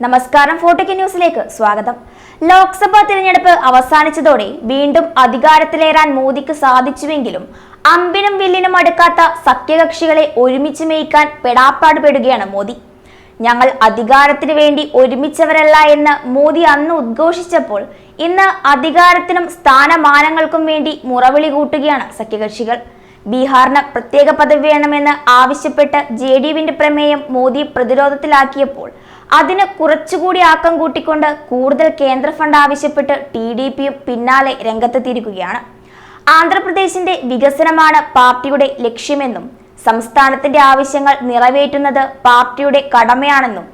നമസ്കാരം ഫോർട്ടിക്ക് ന്യൂസിലേക്ക് സ്വാഗതം. ലോക്സഭാ തിരഞ്ഞെടുപ്പ് അവസാനിച്ചതോടെ വീണ്ടും അധികാരത്തിലേറാൻ മോദിക്ക് സാധിച്ചുവെങ്കിലും അമ്പിനും വില്ലിനും അടുക്കാത്ത സഖ്യകക്ഷികളെ ഒരുമിച്ച് മേയ്ക്കാൻ പെടാപ്പാടുപെടുകയാണ് മോദി. ഞങ്ങൾ അധികാരത്തിന് വേണ്ടി ഒരുമിച്ചവരല്ല എന്ന് മോദി അന്ന് ഉദ്ഘോഷിച്ചപ്പോൾ ഇന്ന് അധികാരത്തിനും സ്ഥാനമാനങ്ങൾക്കും വേണ്ടി മുറവിളി കൂട്ടുകയാണ് സഖ്യകക്ഷികൾ. ബീഹാറിന് പ്രത്യേക പദവി വേണമെന്ന് ആവശ്യപ്പെട്ട് ജെ ഡി യുവിന്റെ പ്രമേയം മോദി പ്രതിരോധത്തിലാക്കിയപ്പോൾ അതിന് കുറച്ചുകൂടി ആക്കം കൂട്ടിക്കൊണ്ട് കൂടുതൽ കേന്ദ്ര ഫണ്ട് ആവശ്യപ്പെട്ട് ടി ഡി പിയും പിന്നാലെ രംഗത്തെത്തിയിരിക്കുകയാണ്. ആന്ധ്രാപ്രദേശിന്റെ വികസനമാണ് പാർട്ടിയുടെ ലക്ഷ്യമെന്നും സംസ്ഥാനത്തിന്റെ ആവശ്യങ്ങൾ നിറവേറ്റുന്നത് പാർട്ടിയുടെ കടമയാണെന്നും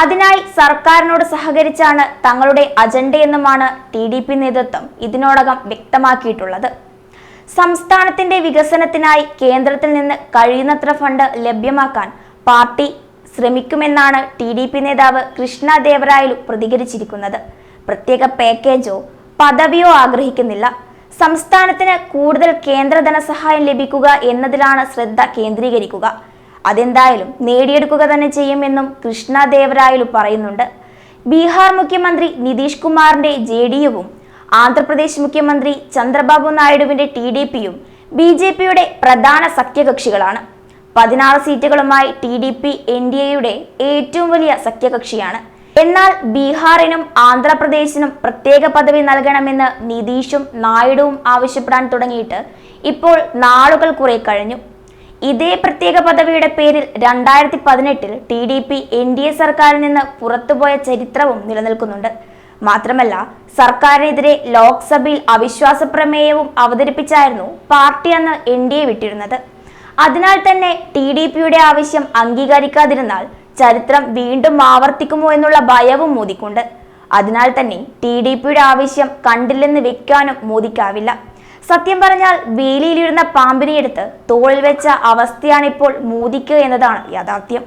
അതിനായി സർക്കാരിനോട് സഹകരിച്ചാണ് തങ്ങളുടെ അജണ്ടയെന്നുമാണ് ടി ഡി പി നേതൃത്വം ഇതിനോടകം വ്യക്തമാക്കിയിട്ടുള്ളത്. സംസ്ഥാനത്തിന്റെ വികസനത്തിനായി കേന്ദ്രത്തിൽ നിന്ന് കഴിയുന്നത്ര ഫണ്ട് ലഭ്യമാക്കാൻ പാർട്ടി ശ്രമിക്കുമെന്നാണ് ടി ഡി പി നേതാവ് കൃഷ്ണ ദേവരായലു പ്രതികരിച്ചിരിക്കുന്നത്. പ്രത്യേക പാക്കേജോ പദവിയോ ആഗ്രഹിക്കുന്നില്ല. സംസ്ഥാനത്തിന് കൂടുതൽ കേന്ദ്ര ധനസഹായം ലഭിക്കുക എന്നതിലാണ് ശ്രദ്ധ കേന്ദ്രീകരിക്കുക. അതെന്തായാലും നേടിയെടുക്കുക തന്നെ ചെയ്യുമെന്നും കൃഷ്ണ ദേവരായലു പറയുന്നുണ്ട്. ബീഹാർ മുഖ്യമന്ത്രി നിതീഷ് കുമാറിന്റെ ജെ ഡി യുവും ആന്ധ്രാപ്രദേശ് മുഖ്യമന്ത്രി ചന്ദ്രബാബു നായിഡുവിന്റെ ടി ഡി പിയും ബി ജെ പിയുടെ പ്രധാന സഖ്യകക്ഷികളാണ്. പതിനാറ് സീറ്റുകളുമായി T D P N D എയുടെ ഏറ്റവും വലിയ സഖ്യകക്ഷിയാണ്. എന്നാൽ ബീഹാറിനും ആന്ധ്രാപ്രദേശിനും പ്രത്യേക പദവി നൽകണമെന്ന് നിതീഷും നായിഡുവും ആവശ്യപ്പെടാൻ തുടങ്ങിയിട്ട് ഇപ്പോൾ നാളുകൾ കുറെ കഴിഞ്ഞു. ഇതേ പ്രത്യേക പദവിയുടെ പേരിൽ രണ്ടായിരത്തി പതിനെട്ടിൽ T D P N D A സർക്കാരിൽ നിന്ന് പുറത്തുപോയ ചരിത്രവും നിലനിൽക്കുന്നുണ്ട്. മാത്രമല്ല സർക്കാരിനെതിരെ ലോക്സഭയിൽ അവിശ്വാസ പ്രമേയവും അവതരിപ്പിച്ചായിരുന്നു പാർട്ടി അന്ന് എൻ ഡി എ വിട്ടിരുന്നത്. അതിനാൽ തന്നെ ടി ഡി പിയുടെ ആവശ്യം അംഗീകരിക്കാതിരുന്നാൽ ചരിത്രം വീണ്ടും ആവർത്തിക്കുമോ എന്നുള്ള ഭയവും മോദിക്കുണ്ട്. അതിനാൽ തന്നെ ടി ഡി പിയുടെ ആവശ്യം കണ്ടില്ലെന്ന് വെക്കാനും മോദിക്കാവില്ല. സത്യം പറഞ്ഞാൽ വേലിയിലിരുന്ന പാമ്പിനെ എടുത്ത് തോളിൽ വെച്ച അവസ്ഥയാണിപ്പോൾ മോദിക്ക് എന്നതാണ് യാഥാർത്ഥ്യം.